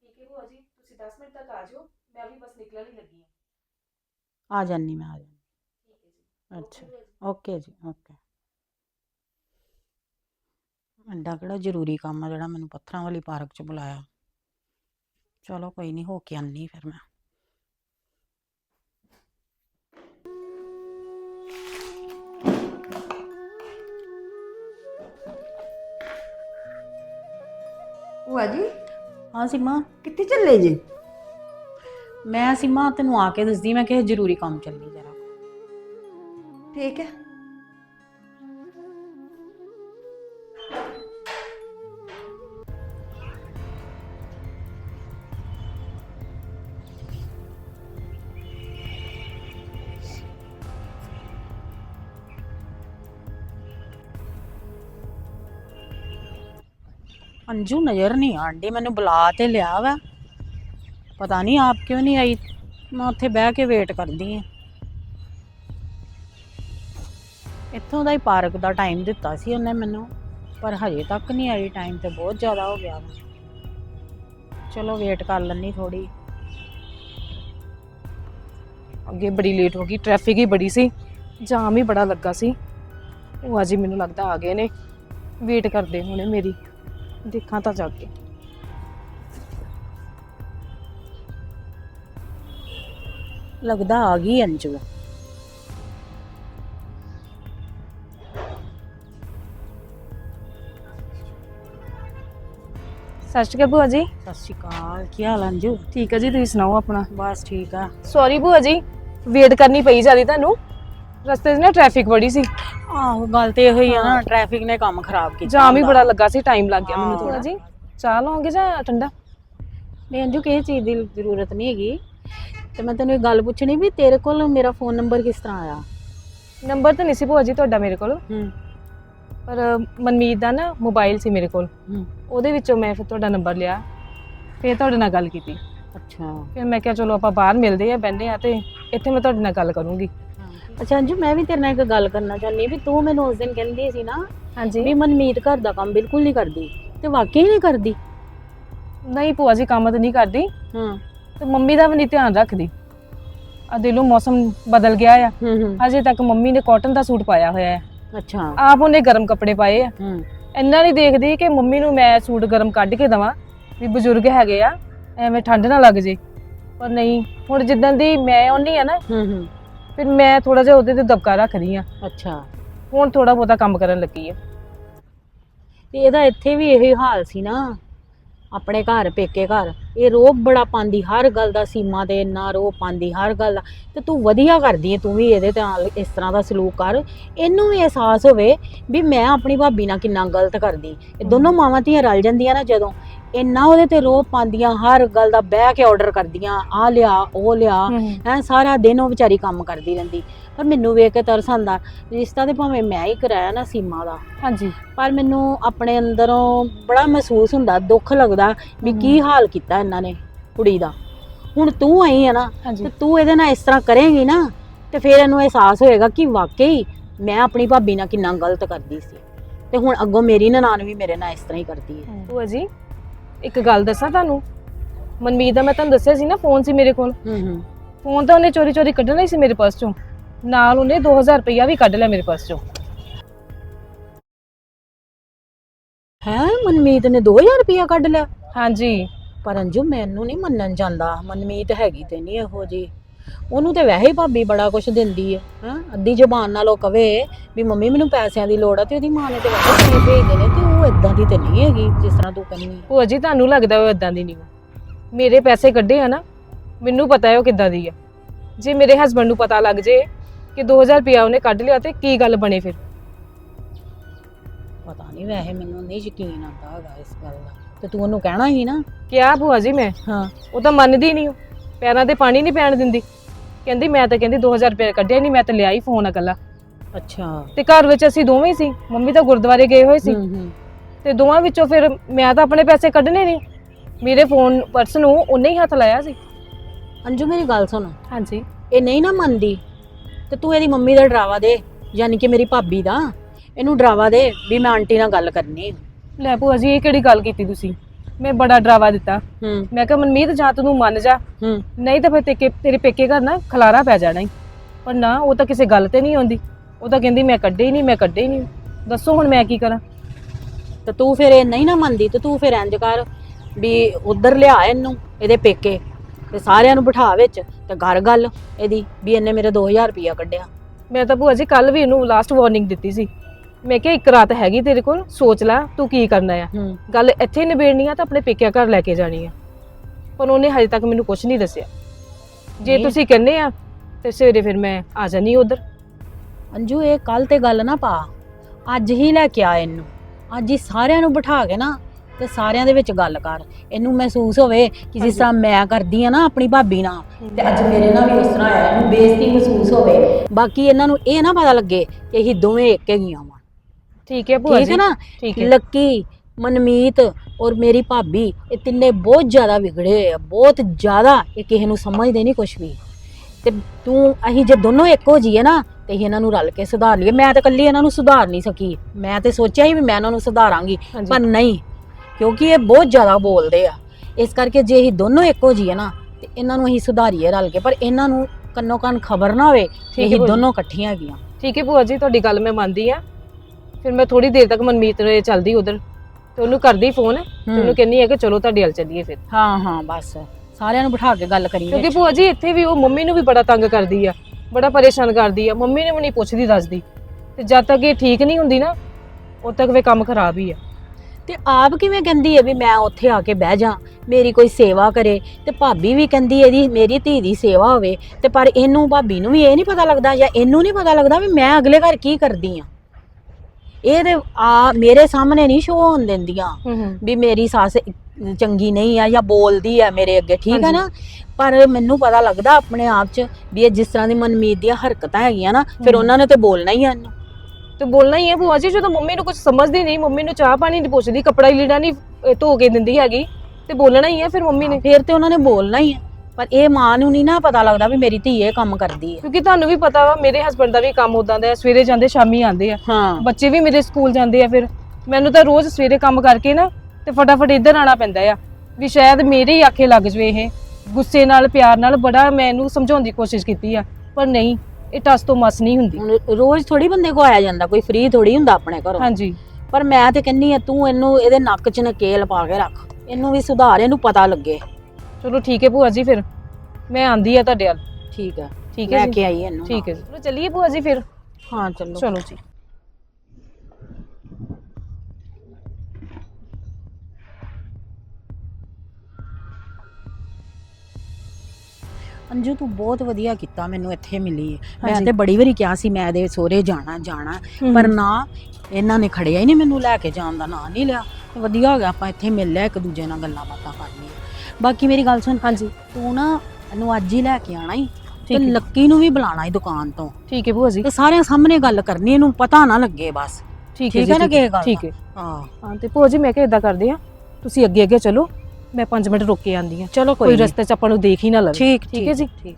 ਠੀਕ ਹੈ ਭੂਆ ਜੀ ਤੁਸੀਂ 10 ਮਿੰਟ ਤੱਕ ਆ ਜਾਓ ਮੈਂ ਵੀ ਬਸ ਨਿਕਲਣ ਹੀ ਲੱਗੀ ਹਾਂ ਆ ਜਾਨੀ ਮੈਂ ਆ ਜਾਨੀ ਠੀਕ ਹੈ ਜੀ ਅੱਛਾ ਓਕੇ ਜੀ ਓਕੇ ਐਡਾ ਕਿਹੜਾ ਜ਼ਰੂਰੀ ਕੰਮ ਆ ਜਿਹੜਾ ਮੈਨੂੰ ਪੱਥਰਾਂ ਵਾਲੀ ਪਾਰਕ 'ਚ ਬੁਲਾਇਆ। ਚਲੋ ਕੋਈ ਨਹੀਂ ਹੋ ਕੇ ਆਨੀ ਫਿਰ ਮੈਂ। ਭੂਆ ਜੀ? ਹਾਂ ਸੀਮਾ। ਕਿੱਥੇ ਚੱਲੇ ਜੀ? ਮੈਂ ਸੀਮਾ ਤੈਨੂੰ ਆ ਕੇ ਦੱਸਦੀ ਮੈਂ ਕਿਸੇ ਜ਼ਰੂਰੀ ਕੰਮ ਚੱਲੀ ਜਰਾ। ਠੀਕ ਹੈ। ਅੰਜੂ ਨਜ਼ਰ ਨਹੀਂ ਆਂਦੀ ਮੈਨੂੰ ਬੁਲਾ ਤੇ ਲਿਆ ਵਾ। ਪਤਾ ਨਹੀਂ ਆਪ ਕਿਉਂ ਨਹੀਂ ਆਈ, ਮੈਂ ਉੱਥੇ ਬਹਿ ਕੇ ਵੇਟ ਕਰਦੀ ਹਾਂ ਇੱਥੋਂ ਦਾ ਹੀ ਪਾਰਕ ਦਾ ਟਾਈਮ ਦਿੱਤਾ ਸੀ ਉਹਨੇ ਮੈਨੂੰ, ਪਰ ਹਜੇ ਤੱਕ ਨਹੀਂ ਆਈ ਟਾਈਮ ਤੇ ਬਹੁਤ ਜ਼ਿਆਦਾ ਹੋ ਗਿਆ ਚਲੋ ਵੇਟ ਕਰ ਲੈਣੀ ਥੋੜੀ ਅੱਗੇ ਬੜੀ ਲੇਟ ਹੋ ਗਈ ਟ੍ਰੈਫਿਕ ਹੀ ਬੜੀ ਸੀ, ਜਾਮ ਹੀ ਬੜਾ ਲੱਗਾ ਸੀ। ਉਹ ਅਜੇ ਮੈਨੂੰ ਲੱਗਦਾ ਆ ਗਏ ਨੇ। ਵੇਟ ਕਰਦੇ ਹੁਣੇ ਮੇਰੀ। ਦੇਖਾਂ ਤਾਂ ਜਾ ਕੇ। ਲੱਗਦਾ ਆ ਗਈ ਅੰਜੂ। ਸਤਿ ਸ਼੍ਰੀ ਅਕਾਲ ਭੂਆ ਜੀ। ਸਤਿ ਸ਼੍ਰੀ ਅਕਾਲ ਕੀ ਹਾਲ ਆ ਅੰਜੂ? ਠੀਕ ਹੈ ਜੀ ਤੁਸੀਂ ਸੁਣਾਓ ਆਪਣਾ? ਬਸ ਠੀਕ ਆ। ਸੌਰੀ ਭੂਆ ਜੀ ਵੇਟ ਕਰਨੀ ਪਈ ਜ਼ਿਆਦਾ ਤੁਹਾਨੂੰ। ਰਸਤੇ 'ਚ ਨਾ ਟ੍ਰੈਫਿਕ ਬੜੀ ਸੀ। ਆਹੋ ਗੱਲ ਤੇ ਇਹੋ ਹੀ ਆ ਨਾ ਟ੍ਰੈਫਿਕ ਨੇ ਕੰਮ ਖਰਾਬ ਕੀਤਾ ਜਾਮ ਹੀ। ਬੜਾ ਲੱਗਾ ਸੀ ਟਾਈਮ ਲੱਗ ਗਿਆ ਮੈਨੂੰ। ਥੋੜਾ ਜੀ ਚਾਹ ਲਓਗੇ ਜਾਂ ਠੰਡਾ? ਨਹੀਂ ਅੰਜੂ ਕਿਸੇ ਚੀਜ਼ ਦੀ ਜ਼ਰੂਰਤ ਨਹੀਂ ਹੈਗੀ। ਤੇ ਮੈਂ ਤੈਨੂੰ ਇੱਕ ਗੱਲ ਪੁੱਛਣੀ ਵੀ ਤੇਰੇ ਕੋਲ ਮੇਰਾ ਫੋਨ ਨੰਬਰ ਕਿਸ ਤਰ੍ਹਾਂ ਆਇਆ? ਨੰਬਰ ਤਾਂ ਨਹੀਂ ਸੀ ਭੂਆ ਜੀ ਤੁਹਾਡਾ ਮੇਰੇ ਕੋਲ। ਹੂੰ। ਪਰ ਮਨਮੀਤ ਦਾ ਨਾ ਮੋਬਾਈਲ ਸੀ ਮੇਰੇ ਕੋਲ। ਉਹਦੇ ਵਿੱਚੋਂ ਮੈਂ ਫਿਰ ਤੁਹਾਡਾ ਨੰਬਰ ਲਿਆ। ਫਿਰ ਤੁਹਾਡੇ ਨਾਲ ਗੱਲ ਕੀਤੀ। ਅੱਛਾ। ਫਿਰ ਮੈਂ ਕਿਹਾ ਚਲੋ ਆਪਾਂ ਬਾਹਰ ਮਿਲਦੇ ਆ ਬੈਠੇ ਆ ਤੇ ਇੱਥੇ ਮੈਂ ਤੁਹਾਡੇ ਨਾਲ ਗੱਲ ਕਰੂੰਗੀ। ਅੱਛਾ ਅੰਜੂ ਮੈਂ ਵੀ ਤੇਰੇ ਨਾਲ ਇੱਕ ਗੱਲ ਕਰਨਾ ਚਾਹੁੰਦੀ ਵੀ ਤੂੰ ਮੈਨੂੰ ਉਸ ਦਿਨ ਕਹਿੰਦੀ ਸੀ ਨਾ ਹਾਂਜੀ। ਵੀ ਮਨਮੀਤ ਘਰ ਦਾ ਕੰਮ ਬਿਲਕੁਲ ਨਹੀਂ ਕਰਦੀ ਤੇ ਵਾਕਈ ਨਹੀਂ ਕਰਦੀ? ਨਹੀਂ ਭੂਆ ਜੀ ਕੰਮ ਤਾਂ ਨਹੀਂ ਕਰਦੀ। ਹਾਂ। ਤੇ ਮੰਮੀ ਦਾ ਵੀ ਨਹੀਂ ਧਿਆਨ ਰੱਖਦੀ। ਆ ਦਿਲੋਂ ਮੌਸਮ ਬਦਲ ਗਿਆ ਆ। ਹੂੰ ਹੂੰ। ਅਜੇ ਤੱਕ ਮੰਮੀ ਨੇ ਕਾਟਨ ਦਾ ਸੂਟ ਪਾਇਆ ਹੋਇਆ ਹੈ ਅੱਛਾ। ਆਪ ਉਹਨੇ ਗਰਮ ਕੱਪੜੇ ਪਾਏ ਆ। ਹੂੰ। ਇੰਨਾ ਨਹੀਂ ਦੇਖਦੀ ਕਿ ਮੰਮੀ ਨੂੰ ਮੈਂ ਸੂਟ ਗਰਮ ਕੱਢ ਕੇ ਦਵਾਂ ਵੀ ਬਜ਼ੁਰਗ ਹੈਗੇ ਆ ਐਵੇਂ ਠੰਡ ਨਾ ਲੱਗ ਜੇ। ਪਰ ਨਹੀਂ ਹੁਣ ਜਿੱਦਾਂ ਦੀ ਮੈਂ ਆਉਣੀ ਆ ਨਾ ਹੂੰ ਹੂੰ। ਫਿਰ ਮੈਂ ਥੋੜਾ ਜਿਹਾ ਉਹਦੇ ਤੇ ਦਬਕਾ ਰੱਖਦੀ ਆ ਅੱਛਾ। ਹੁਣ ਥੋੜਾ ਬਹੁਤਾ ਕੰਮ ਕਰਨ ਲੱਗੀ ਆ ਤੇ ਇਹਦਾ ਇੱਥੇ ਵੀ ਇਹੀ ਹਾਲ ਸੀ ਨਾ ਆਪਣੇ ਘਰ ਪੇਕੇ ਘਰ। ਇਹ ਰੋਬ ਬੜਾ ਪਾਉਂਦੀ ਹਰ ਗੱਲ ਦਾ ਸੀਮਾ ਤੇ ਇੰਨਾ ਰੋਬ ਪਾਉਂਦੀ ਹਰ ਗੱਲ ਦਾ। ਤੇ ਤੂੰ ਵਧੀਆ ਕਰਦੀ ਹੈ ਤੂੰ ਵੀ ਇਹਦੇ ਨਾਲ ਇਸ ਤਰ੍ਹਾਂ ਦਾ ਸਲੂਕ ਕਰ। ਇਹਨੂੰ ਵੀ ਅਹਿਸਾਸ ਹੋਵੇ ਵੀ ਮੈਂ ਆਪਣੀ ਭਾਬੀ ਨਾਲ ਕਿੰਨਾ ਗਲਤ ਕਰਦੀ। ਇਹ ਦੋਨੋਂ ਮਾਵਾਂ ਧੀਆਂ ਰਲ ਜਾਂਦੀਆਂ ਨਾ ਜਦੋਂ। ਇੰਨਾ ਉਹਦੇ ਤੇ ਰੋਬ ਪਾਉਂਦੀਆਂ ਹਰ ਗੱਲ ਦਾ ਬਹਿ ਕੇ ਆਰਡਰ ਕਰਦੀਆਂ ਆ ਲਿਆ ਉਹ ਲਿਆ ਹੈ। ਸਾਰਾ ਦਿਨ ਉਹ ਵਿਚਾਰੀ ਕੰਮ ਕਰਦੀ ਰਹਿੰਦੀ। ਪਰ ਮੈਨੂੰ ਵੇਖ ਕੇ ਤਰਸ ਆਉਂਦਾ ਰਿਸ਼ਤਾ ਤੇ ਭਾਵੇਂ ਮੈਂ ਹੀ ਕਰਾਇਆ ਨਾ ਸੀਮਾ ਦਾ। ਹਾਂਜੀ। ਪਰ ਮੈਨੂੰ ਆਪਣੇ ਅੰਦਰੋਂ ਬੜਾ ਮਹਿਸੂਸ ਹੁੰਦਾ ਦੁੱਖ ਲੱਗਦਾ ਵੀ ਕੀ ਹਾਲ ਕੀਤਾ ਇਹਨਾਂ ਨੇ ਕੁੜੀ ਦਾ। ਹੁਣ ਤੂੰ ਆਈ ਹੈ ਨਾ ਤੇ ਤੂੰ ਇਹਦੇ ਨਾਲ ਇਸ ਤਰ੍ਹਾਂ ਕਰੇਂਗੀ ਨਾ ਤੇ ਫਿਰ ਇਹਨੂੰ ਅਹਿਸਾਸ ਹੋਏਗਾ ਕਿ ਵਾਕਈ ਮੈਂ ਆਪਣੀ ਭਾਬੀ ਨਾਲ ਕਿੰਨਾ ਗਲਤ ਕਰਦੀ ਸੀ। ਤੇ ਹੁਣ ਅੱਗੋਂ ਮੇਰੀ ਨਨਾਣ ਵੀ ਮੇਰੇ ਨਾਲ ਇਸ ਤਰ੍ਹਾਂ ਹੀ ਕਰਦੀ ਹੈ। ਭੂਆ ਜੀ ਇੱਕ ਗੱਲ ਦੱਸਾਂ ਤੁਹਾਨੂੰ? ਮਨਮੀਤ ਦਾ ਮੈਂ ਤੁਹਾਨੂੰ ਦੱਸਿਆ ਸੀ ਨਾ ਫੋਨ ਸੀ ਮੇਰੇ ਕੋਲ। ਹੂੰ ਹੂੰ। ਫੋਨ ਤਾਂ ਉਹਨੇ ਚੋਰੀ ਚੋਰੀ ਕੱਢਣਾ ਹੀ ਸੀ ਮੇਰੇ ਪਰਸ ਚੋਂ। ਨਾਲ ਉਹਨੇ 2000 ਰੁਪਇਆ ਵੀ ਕੱਢ ਲਿਆ ਮੇਰੇ ਪਰਸ ਚੋਂ। ਹੈ? ਮਨਮੀਤ ਨੇ 2000 ਰੁਪਇਆ ਕੱਢ ਲਿਆ? ਹਾਂਜੀ। ਪਰ ਅੰਜੂ ਮੈਨੂੰ ਨਹੀਂ ਮੰਨਣ ਜਾਂਦਾ। ਮਨਮੀਤ ਹੈਗੀ ਤੇ ਨਹੀਂ ਇਹੋ ਜੀ ਉਹਨੂੰ ਤੇ ਵੈਸੇ ਹੀ ਭਾਬੀ ਬੜਾ ਕੁਝ ਦਿੰਦੀ ਹੈ ਹਾਂ? ਅੱਧੀ ਜ਼ਬਾਨ ਨਾਲ ਉਹ ਕਵੇ ਵੀ ਮੰਮੀ ਮੈਨੂੰ ਪੈਸਿਆਂ ਦੀ ਲੋੜ ਆ ਤੇ ਉਹਦੀ ਮਾਂ ਨੇ ਤੇ ਵੈਸੇ ਪੈਸੇ ਭੇਜਦੇ ਨੇ ਤੇ ਉਹ ਇਦਾਂ ਦੀ ਤੇ ਨਹੀਂ ਹੈਗੀ ਜਿਸ ਤਰ੍ਹਾਂ ਤੂੰ ਕਹਿੰਦੀ ਹੈ ਭੂਆ ਜੀ ਤੁਹਾਨੂੰ ਲੱਗਦਾ ਉਹ ਇਦਾਂ ਦੀ ਨਹੀਂ ਵਾ। ਮੇਰੇ ਪੈਸੇ ਕੱਢੇ ਆ ਨਾ ਮੈਨੂੰ ਪਤਾ ਹੈ ਉਹ ਕਿੱਦਾਂ ਦੀ ਆ। ਜੇ ਮੇਰੇ ਹਸਬੰਡ ਨੂੰ ਪਤਾ ਲੱਗ ਜੇ ਕਿ 2000 ਰੁਪਇਆ ਉਹਨੇ ਕੱਢ ਲਿਆ ਤੇ ਕੀ ਗੱਲ ਬਣੇ ਫਿਰ? ਪਤਾ ਨਹੀਂ ਵੈਸੇ ਮੈਨੂੰ ਨਹੀਂ ਯਕੀਨ ਆਉਂਦਾ ਹੈਗਾ ਇਸ ਗੱਲ ਦਾ। ਤੇ ਤੂੰ ਉਹਨੂੰ ਕਹਿਣਾ ਹੀ ਨਾ। ਕਿਹਾ ਭੂਆ ਜੀ ਮੈਂ? ਹਾਂ। ਉਹ ਤਾਂ ਮੰਨਦੀ ਨਹੀਂ ਉਹ। ਪੈਰਾਂ ਤੇ ਪਾਣੀ ਨਹੀਂ ਪੈਣ ਦਿੰਦੀ। ਕਹਿੰਦੀ ਮੈਂ ਤਾਂ ਕਹਿੰਦੀ 2000 ਰੁਪਏ ਕੱਢਿਆ ਨਹੀਂ ਮੈਂ ਤਾਂ ਲਿਆ ਹੀ ਫੋਨ ਇਕੱਲਾ। ਅੱਛਾ। ਤੇ ਘਰ ਵਿੱਚ ਅਸੀਂ ਦੋਵੇਂ ਹੀ ਸੀ। ਮੰਮੀ ਤਾਂ ਗੁਰਦੁਆਰੇ ਗਏ ਹੋਏ ਸੀ। ਹੂੰ ਤੇ ਦੋਵਾਂ ਵਿੱਚੋਂ ਫਿਰ ਮੈਂ ਤਾਂ ਆਪਣੇ ਪੈਸੇ ਕੱਢਣੇ ਨਹੀਂ। ਮੇਰੇ ਫੋਨ ਪਰਸ ਨੂੰ ਉਹਨੇ ਹੀ ਹੱਥ ਲਾਇਆ ਸੀ। ਅੰਜੂ ਮੇਰੀ ਗੱਲ ਸੁਣ। ਹਾਂਜੀ। ਇਹ ਨਹੀਂ ਨਾ ਮੰਨਦੀ। ਤੇ ਤੂੰ ਇਹਦੀ ਮੰਮੀ ਦਾ ਡਰਾਵਾ ਦੇ ਯਾਨੀ ਕਿ ਮੇਰੀ ਭਾਬੀ ਦਾ। ਇਹਨੂੰ ਡਰਾਵਾ ਦੇ ਵੀ ਮੈਂ ਆਂਟੀ ਨਾਲ ਗੱਲ ਕਰਨੀ ਹੈ। ਲੈ ਭੂਆ ਜੀ ਇਹ ਕਿਹੜੀ ਗੱਲ ਕੀਤੀ ਤੁਸੀਂ? ਮੈਂ ਬੜਾ ਡਰਾਵਾ ਦਿੱਤਾ। ਹੂੰ। ਮੈਂ ਕਿਹਾ ਮਨਮੀਤ ਜਾਂ ਤੂੰ ਮੰਨ ਜਾ। ਹੂੰ। ਨਹੀਂ ਤਾਂ ਫਿਰ ਤੇਕੇ ਤੇਰੇ ਪੇਕੇ ਘਰ ਨਾ ਖਲਾਰਾ ਪੈ ਜਾਣਾ ਹੀ ਪਰ ਨਾ ਉਹ ਤਾਂ ਕਿਸੇ ਗੱਲ ਤੇ ਨਹੀਂ ਆਉਂਦੀ। ਉਹ ਤਾਂ ਕਹਿੰਦੀ ਮੈਂ ਕੱਢੇ ਹੀ ਨਹੀਂ ਮੈਂ ਕੱਢੇ ਹੀ ਨਹੀਂ ਦੱਸੋ ਹੁਣ ਮੈਂ ਕੀ ਕਰਾਂ? ਤੇ ਤੂੰ ਫਿਰ ਇਹ ਨਹੀਂ ਨਾ ਮੰਨਦੀ ਤੇ ਤੂੰ ਫਿਰ ਇੰਜ ਕਰ ਵੀ ਉਧਰ ਲਿਆ ਇਹਨੂੰ ਇਹਦੇ ਪੇਕੇ। ਤੇ ਸਾਰਿਆਂ ਨੂੰ ਬਿਠਾ ਵਿੱਚ ਤੇ ਘਰ ਗੱਲ ਇਹਦੀ ਵੀ ਇਹਨੇ ਮੇਰੇ 2000 ਰੁਪਇਆ ਕੱਢਿਆ। ਮੈਂ ਤਾਂ ਭੂਆ ਜੀ ਕੱਲ ਵੀ ਇਹਨੂੰ ਲਾਸਟ ਵਾਰਨਿੰਗ ਦਿੱਤੀ ਸੀ। ਮੈਂ ਕਿਹਾ ਇੱਕ ਰਾਤ ਹੈਗੀ ਤੇਰੇ ਕੋਲ ਸੋਚ ਲੈ ਤੂੰ ਕੀ ਕਰਨਾ ਆ? ਹੂੰ। ਗੱਲ ਇੱਥੇ ਹੀ ਨਿਬੇੜਨੀ ਆ ਤਾਂ ਆਪਣੇ ਪੇਕਿਆਂ ਘਰ ਲੈ ਕੇ ਜਾਣੀ ਆ। ਪਰ ਉਹਨੇ ਹਜੇ ਤੱਕ ਮੈਨੂੰ ਕੁਝ ਨਹੀਂ ਦੱਸਿਆ। ਜੇ ਨਹੀਂ। ਤੁਸੀਂ ਕਹਿੰਦੇ ਆ ਤੇ ਸਵੇਰੇ ਫਿਰ ਮੈਂ ਆ ਜਾਣੀ ਉਧਰ। ਅੰਜੂ ਇਹ ਕੱਲ ਤੇ ਗੱਲ ਨਾ ਪਾ। ਅੱਜ ਹੀ ਲੈ ਕੇ ਆ ਇਹਨੂੰ। ਅੱਜ ਹੀ ਸਾਰਿਆਂ ਨੂੰ ਬਿਠਾ ਕੇ ਨਾ ਤੇ ਸਾਰਿਆਂ ਦੇ ਵਿੱਚ ਗੱਲ ਕਰ। ਇਹਨੂੰ ਮਹਿਸੂਸ ਹੋਵੇ ਕਿ ਜਿਸ ਤਰ੍ਹਾਂ ਮੈਂ ਕਰਦੀ ਆ ਨਾ ਆਪਣੀ ਭਾਬੀ ਨਾਲ ਤੇ ਅੱਜ ਮੇਰੇ ਨਾਲ ਵੀ ਉਸ ਤਰ੍ਹਾਂ ਆਇਆ ਇਹਨੂੰ ਬੇਇੱਜ਼ਤੀ ਮਹਿਸੂਸ ਹੋਵੇ। ਬਾਕੀ ਇਹਨਾਂ ਨੂੰ ਇਹ ਨਾ ਪਤਾ ਲੱਗੇ ਕਿ ਅਸੀਂ ਦੋਵੇਂ ਇੱਕ ਹੈਗੀਆਂ ਵਾਂ ਠੀਕ ਹੈ ਭੂਆ ਠੀਕ ਜੀ? ਹੈ ਨਾ? ਠੀਕ ਹੈ। ਲੱਕੀ ਮਨਮੀਤ ਔਰ ਮੇਰੀ ਭਾਬੀ ਇਹ ਤਿੰਨੇ ਬਹੁਤ ਜ਼ਿਆਦਾ ਵਿਗੜੇ ਹੋਏ ਆ ਬਹੁਤ ਜ਼ਿਆਦਾ ਇਹ ਕਿਸੇ ਨੂੰ ਸਮਝਦੇ ਨਹੀਂ ਕੁਝ ਵੀ। ਤੇ ਤੂੰ ਅਸੀਂ ਜੇ ਦੋਨੋਂ ਇੱਕ ਹੋ ਜਾਈਏ ਨਾ ਤੇ ਅਸੀਂ ਇਹਨਾਂ ਨੂੰ ਰਲ ਕੇ ਸੁਧਾਰ ਲਈਏ। ਮੈਂ ਤਾਂ ਇਕੱਲੀ ਇਹਨਾਂ ਨੂੰ ਸੁਧਾਰ ਨਹੀਂ ਸਕੀ। ਮੈਂ ਤੇ ਸੋਚਿਆ ਸੀ ਵੀ ਮੈਂ ਇਹਨਾਂ ਨੂੰ ਸੁਧਾਰਾਂਗੀ ਹਾਂਜੀ। ਪਰ ਨਹੀਂ ਕਿਉਂਕਿ ਇਹ ਬਹੁਤ ਜ਼ਿਆਦਾ ਬੋਲਦੇ ਆ। ਇਸ ਕਰਕੇ ਜੇ ਅਸੀਂ ਦੋਨੋਂ ਇੱਕ ਹੋ ਜਾਈਏ ਨਾ ਤੇ ਇਹਨਾਂ ਨੂੰ ਅਸੀਂ ਸੁਧਾਰੀਏ ਰਲ ਕੇ। ਪਰ ਇਹਨਾਂ ਨੂੰ ਕੰਨੋ ਕੰਨ ਖਬਰ ਨਾ ਹੋਵੇ ਕਿ ਹੈ ਅਸੀਂ ਭੂਆ ਜੀ। ਦੋਨੋਂ ਇਕੱਠੀਆਂ ਹੈਗੀਆਂ। ਠੀਕ ਹੈ ਭੂਆ ਜੀ ਤੁਹਾਡੀ ਗੱਲ ਮੈਂ ਮੰਨਦੀ ਆ ਫਿਰ ਮੈਂ ਥੋੜੀ ਦੇਰ ਤੱਕ ਮਨਮੀਤ ਨੇ ਚੱਲਦੀ ਉਧਰ ਤੇ ਉਹਨੂੰ ਕਰਦੀ ਫੋਨ ਤੇ ਉਹਨੂੰ ਕਹਿੰਨੀ ਹੈ ਕਿ ਚਲੋ ਤੁਹਾਡੇ ਹਲ ਚੱਲੀਏ ਫਿਰ। ਹਾਂ ਹਾਂ ਬਸ। ਸਾਰਿਆਂ ਨੂੰ ਬਿਠਾ ਕੇ ਗੱਲ ਕਰੀਏ ਕਿਉਂਕਿ ਭੂਆ ਜੀ ਇੱਥੇ ਵੀ ਉਹ ਮੰਮੀ ਨੂੰ ਵੀ ਬੜਾ ਤੰਗ ਕਰਦੀ ਆ ਬੜਾ ਪਰੇਸ਼ਾਨ ਕਰਦੀ ਆ। ਮੰਮੀ ਨੇ ਵੀ ਨਹੀਂ ਪੁੱਛਦੀ ਦੱਸਦੀ। ਤੇ ਜਦ ਤੱਕ ਇਹ ਠੀਕ ਨਹੀਂ ਹੁੰਦੀ ਨਾ ਉਦ ਤੱਕ ਵੇ ਕੰਮ ਖਰਾਬ ਹੀ ਆ। ਤੇ ਆਪ ਕਿਵੇਂ ਕਹਿੰਦੀ ਹੈ ਵੀ ਮੈਂ ਉੱਥੇ ਆ ਕੇ ਬਹਿ ਜਾ ਮੇਰੀ ਕੋਈ ਸੇਵਾ ਕਰੇ ਤੇ ਭਾਬੀ ਵੀ ਕਹਿੰਦੀ ਇਹਦੀ ਮੇਰੀ ਧੀ ਦੀ ਸੇਵਾ ਹੋਵੇ ਤੇ ਪਰ ਇਹਨੂੰ ਭਾਬੀ ਨੂੰ ਵੀ ਇਹ ਨਹੀਂ ਪਤਾ ਲੱਗਦਾ ਜਾਂ ਇਹਨੂੰ ਨਹੀਂ ਪਤਾ ਲੱਗਦਾ ਵੀ ਮੈਂ ਅਗਲੇ ਘਰ ਕੀ ਕਰਦੀ ਆ। ਇਹ ਤੇ ਆ ਮੇਰੇ ਸਾਹਮਣੇ ਨਹੀਂ ਸ਼ੋ ਹੋਣ ਦਿੰਦੀਆਂ ਵੀ ਮੇਰੀ ਸੱਸ ਚੰਗੀ ਨਹੀਂ ਆ ਜਾਂ ਬੋਲਦੀ ਆ ਮੇਰੇ ਅੱਗੇ ਠੀਕ ਹੈ। ਨਾ? ਪਰ ਮੈਨੂੰ ਪਤਾ ਲੱਗਦਾ ਆਪਣੇ ਆਪ 'ਚ ਵੀ ਇਹ ਜਿਸ ਤਰ੍ਹਾਂ ਦੀ ਮਨਮੀਤ ਦੀਆਂ ਹਰਕਤਾਂ ਹੈਗੀਆਂ ਨਾ ਫਿਰ। ਉਹਨਾਂ ਨੇ ਤੇ ਬੋਲਣਾ ਹੀ ਆ ਇਹਨੂੰ। ਤੇ ਬੋਲਣਾ ਹੀ ਹੈ ਭੂਆ ਜੀ ਜਦੋਂ ਮੰਮੀ ਨੂੰ ਕੁਝ ਸਮਝਦੀ ਨਹੀਂ ਮੰਮੀ ਨੂੰ ਚਾਹ ਪਾਣੀ ਨਹੀਂ ਪੁੱਛਦੀ ਕੱਪੜਾ ਹੀ ਲੀੜਾ ਨਹੀਂ ਧੋ ਕੇ ਦਿੰਦੀ ਹੈਗੀ ਤੇ ਬੋਲਣਾ ਹੀ ਹੈ ਫਿਰ ਮੰਮੀ ਨੇ। ਫਿਰ ਤੇ ਉਹਨਾਂ ਨੇ ਬੋਲਣਾ ਹੀ ਆ। ਪਰ ਇਹ ਮਾਂ ਨੂੰ ਨਹੀਂ ਨਾ ਪਤਾ ਲੱਗਦਾ ਵੀ ਮੇਰੀ ਧੀ ਇਹ ਕੰਮ ਕਰਦੀ ਹੈ। ਕਿਉਂਕਿ ਤੁਹਾਨੂੰ ਵੀ ਪਤਾ ਵਾ ਮੇਰੇ ਹਸਬੰਡ ਦਾ ਵੀ ਕੰਮ ਉਦਾਂ ਦਾ ਹੈ। ਸਵੇਰੇ ਜਾਂਦੇ ਸ਼ਾਮੀ ਆਉਂਦੇ ਆ। ਹਾਂ। ਬੱਚੇ ਵੀ ਮੇਰੇ ਸਕੂਲ ਜਾਂਦੇ ਆ ਫਿਰ। ਮੈਨੂੰ ਤਾਂ ਰੋਜ਼ ਸਵੇਰੇ ਕੰਮ ਕਰਕੇ ਨਾ ਤੇ ਫਟਾਫਟ ਇੱਧਰ ਆਣਾ ਪੈਂਦਾ ਆ। ਵੀ ਸ਼ਾਇਦ ਮੇਰੇ ਹੀ ਆਖੇ ਲੱਗ ਜਵੇ ਇਹ। ਗੁੱਸੇ ਨਾਲ ਪਿਆਰ ਨਾਲ ਬੜਾ ਮੈਂ ਇਹਨੂੰ ਸਮਝਾਉਣ ਦੀ ਕੋਸ਼ਿਸ਼ ਕੀਤੀ ਆ। ਪਰ ਨਹੀਂ ਇਹ ਟਸ ਤੋਂ ਮਸ ਨਹੀਂ ਹੁੰਦੀ। ਹੁਣ ਰੋਜ਼ ਥੋੜੀ ਬੰਦੇ ਕੋ ਆਇਆ ਜਾਂਦਾ ਕੋਈ ਫ੍ਰੀ ਥੋੜੀ ਹੁੰਦਾ ਆਪਣੇ ਘਰੋਂ। ਹਾਂਜੀ। ਪਰ ਮੈਂ ਤੇ ਕਹਿੰਨੀ ਆ ਤੂੰ ਇਹਨੂੰ ਇਹਦੇ ਨੱਕ 'ਚ ਨਕੇਲ ਪਾ ਕੇ ਰੱਖ। ਇਹਨੂੰ ਵੀ ਸੁਧਾਰ ਇਹਨੂੰ ਪਤਾ ਲੱਗੇ। ਚਲੋ ਠੀਕ ਹੈ ਭੂਆ ਜੀ ਫਿਰ। ਮੈਂ ਆਂਦੀ ਆ ਤੁਹਾਡੇ ਵੱਲ। ਠੀਕ ਹੈ ਠੀਕ ਹੈ ਲੈ ਜੀ। ਕੇ ਆਈ ਇਹਨੂੰ। ਠੀਕ ਹੈ ਜੀ। ਚਲੋ ਚੱਲੀਏ ਭੂਆ ਜੀ ਫਿਰ। ਹਾਂ ਚਲੋ। ਚਲੋ ਜੀ। ਅੰਜੂ ਤੂੰ ਬਹੁਤ ਵਧੀਆ ਕੀਤਾ ਮੈਨੂੰ ਇੱਥੇ ਮਿਲੀ। ਹੈ। ਮੈਂ ਹਾਂਜੀ। ਤੇ ਬੜੀ ਵਾਰੀ ਕਿਹਾ ਸੀ ਮੈਂ ਇਹਦੇ ਸਹੁਰੇ ਜਾਣਾ ਜਾਣਾ। ਪਰ ਨਾ ਇਹਨਾਂ ਨੇ ਖੜਿਆ ਹੀ ਨਹੀਂ ਮੈਨੂੰ ਲੈ ਕੇ ਜਾਣ ਦਾ ਨਾਂ ਨਹੀਂ ਲਿਆ। ਵਧੀਆ ਹੋ ਗਿਆ ਆਪਾਂ ਇੱਥੇ ਮਿਲ ਲਿਆ ਇੱਕ ਦੂਜੇ ਨਾਲ ਗੱਲਾਂ ਬਾਤਾਂ ਕਰ ਲਈਆਂ। ਬਾਕੀ ਮੇਰੀ ਗੱਲ ਸੁਣ। ਹਾਂਜੀ। ਤੂੰ ਨਾ ਇਹਨੂੰ ਅੱਜ ਹੀ ਲੈ ਕੇ ਆਣਾ ਹੀ ਤੇ ਠੀਕ ਹੈ। ਲੱਕੀ ਨੂੰ ਵੀ ਬੁਲਾਣਾ ਹੀ ਦੁਕਾਨ ਤੋਂ। ਠੀਕ ਹੈ ਭੂਆ ਜੀ। ਤੇ ਸਾਰਿਆਂ ਸਾਹਮਣੇ ਗੱਲ ਕਰਨੀ ਇਹਨੂੰ ਪਤਾ ਨਾ ਲੱਗੇ ਬਸ। ਠੀਕ ਹੈ ਠੀਕ ਜੀ ਹੈ ਨਾ ਕਿਸੇ ਗੱਲ ਠੀਕ ਹੈ। ਹਾਂ। ਹਾਂ ਤੇ ਭੂਆ ਜੀ ਮੈਂ ਕਿਹਾ ਇਦਾਂ ਕਰਦੇ ਆ ਤੁਸੀਂ ਅੱਗੇ ਅੱਗੇ ਚਲੋ ਮੈਂ 5 ਮਿੰਟ ਰੁਕ ਕੇ ਆਂਦੀ ਆ ਚਲੋ ਕੋਈ ਕੋਈ ਨੀ। ਰਸਤੇ 'ਚ ਆਪਾਂ ਨੂੰ ਦੇਖ ਹੀ ਨਾ ਲਵੇ। ਠੀਕ ਠੀਕ ਹੈ ਜੀ? ਠੀਕ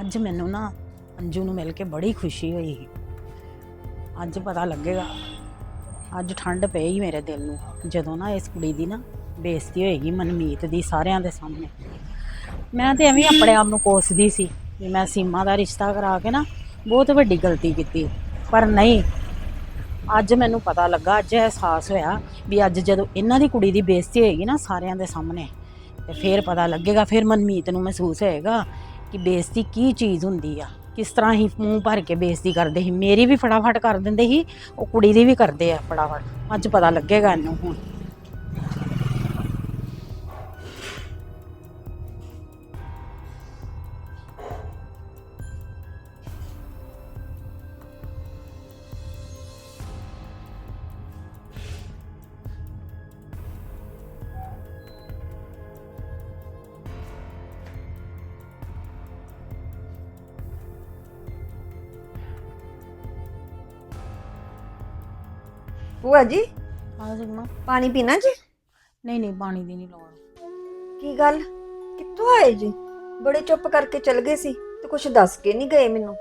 ਅੱਜ ਮੈਨੂੰ ਨਾ ਅੰਜੂ ਨੂੰ ਮਿਲ ਕੇ ਬੜੀ ਖੁਸ਼ੀ ਹੋਈ ਅੱਜ ਪਤਾ ਲੱਗੇਗਾ। ਅੱਜ ਠੰਡ ਪਈ ਮੇਰੇ ਦਿਲ ਨੂੰ। ਜਦੋਂ ਨਾ ਇਸ ਕੁੜੀ ਦੀ ਨਾ ਬੇਇੱਜ਼ਤੀ ਹੋਏਗੀ ਮਨਮੀਤ ਦੀ ਸਾਰਿਆਂ ਦੇ ਸਾਹਮਣੇ। ਮੈਂ ਤੇ ਐਵੇਂ ਆਪਣੇ ਆਪ ਨੂੰ ਕੋਸਦੀ ਸੀ ਵੀ ਮੈਂ ਸੀਮਾ ਦਾ ਰਿਸ਼ਤਾ ਕਰਾ ਕੇ ਨਾ ਬਹੁਤ ਵੱਡੀ ਗਲਤੀ ਕੀਤੀ। ਪਰ ਨਹੀਂ, ਅੱਜ ਮੈਨੂੰ ਪਤਾ ਲੱਗਾ, ਅੱਜ ਅਹਿਸਾਸ ਹੋਇਆ ਵੀ ਅੱਜ ਜਦੋਂ ਇਹਨਾਂ ਦੀ ਕੁੜੀ ਦੀ ਬੇਇੱਜ਼ਤੀ ਹੋਏਗੀ ਨਾ ਸਾਰਿਆਂ ਦੇ ਸਾਹਮਣੇ, ਤੇ ਫਿਰ ਪਤਾ ਲੱਗੇਗਾ, ਫਿਰ ਮਨਮੀਤ ਨੂੰ ਮਹਿਸੂਸ ਹੋਏਗਾ ਕਿ ਬੇਇੱਜ਼ਤੀ ਕੀ ਚੀਜ਼ ਹੁੰਦੀ ਆ। ਕਿਸ ਤਰ੍ਹਾਂ ਹੀ ਮੂੰਹ ਭਰ ਕੇ ਬੇਇੱਜ਼ਤੀ ਕਰਦੇ ਸੀ। ਮੇਰੀ ਵੀ ਫਟਾਫਟ ਕਰ ਦਿੰਦੇ ਸੀ, ਉਹ ਕੁੜੀ ਦੀ ਵੀ ਕਰਦੇ ਆ ਫਟਾਫਟ। ਅੱਜ ਪਤਾ ਲੱਗੇਗਾ ਇਹਨੂੰ ਹੁਣ। ਭੂਆ ਜੀ? ਹਾਂ ਸਿਮਾ ਪਾਣੀ ਪੀਣਾ ਜੀ? ਨਹੀਂ ਨਹੀਂ ਪਾਣੀ ਦੀ ਨਹੀਂ ਲੋੜ। ਕੀ ਗੱਲ? ਕਿੱਥੋਂ ਆਏ ਜੀ? ਬੜੇ ਚੁੱਪ ਕਰਕੇ ਚਲ ਗਏ ਸੀ ਤੇ ਕੁਝ ਦੱਸ ਕੇ ਨਹੀਂ ਗਏ ਮੈਨੂੰ।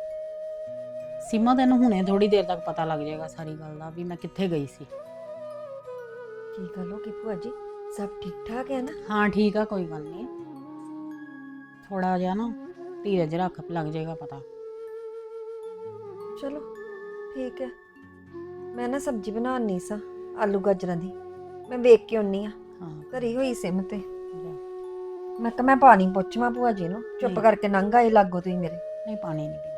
ਸੀਮਾ ਤੈਨੂੰ ਹੁਣੇ ਥੋੜੀ ਦੇਰ ਤੱਕ ਪਤਾ ਲੱਗ ਜਾਏਗਾ ਸਾਰੀ ਗੱਲ ਦਾ ਵੀ ਮੈਂ ਕਿੱਥੇ ਗਈ ਸੀ। ਕੀ ਗੱਲ ਹੋ ਗਈ ਭੂਆ ਜੀ? ਸਭ ਠੀਕ ਠਾਕ ਹੈ ਨਾ? ਹਾਂ ਠੀਕ ਆ ਕੋਈ ਗੱਲ ਨਹੀਂ। ਥੋੜਾ ਜਿਹਾ ਨਾ ਧੀਰਜ ਰੱਖ ਲੱਗ ਜਾਏਗਾ ਪਤਾ। ਚਲੋ ਠੀਕ ਹੈ। ਮੈਂ ਨਾ ਸਬਜ਼ੀ ਬਣਾਉਣੀ ਸਾਂ ਆਲੂ ਗਾਜਰਾਂ ਦੀ। ਮੈਂ ਵੇਖ ਕੇ ਆਉਣੀ ਆ। ਹਾਂ। ਘਰੀ ਹੋਈ ਸਿਮ ਤੇ। ਮੈਂ ਕਿਹਾ ਮੈਂ ਪਾਣੀ ਪੁੱਛਵਾਂ ਭੂਆ ਜੀ ਨੂੰ ਚੁੱਪ। ਕਰਕੇ ਲੰਘ ਆਏ ਲਾਗੋ ਤੁਸੀਂ ਮੇਰੇ। ਨਹੀਂ ਪਾਣੀ ਨਹੀਂ ਪੀਣਾ।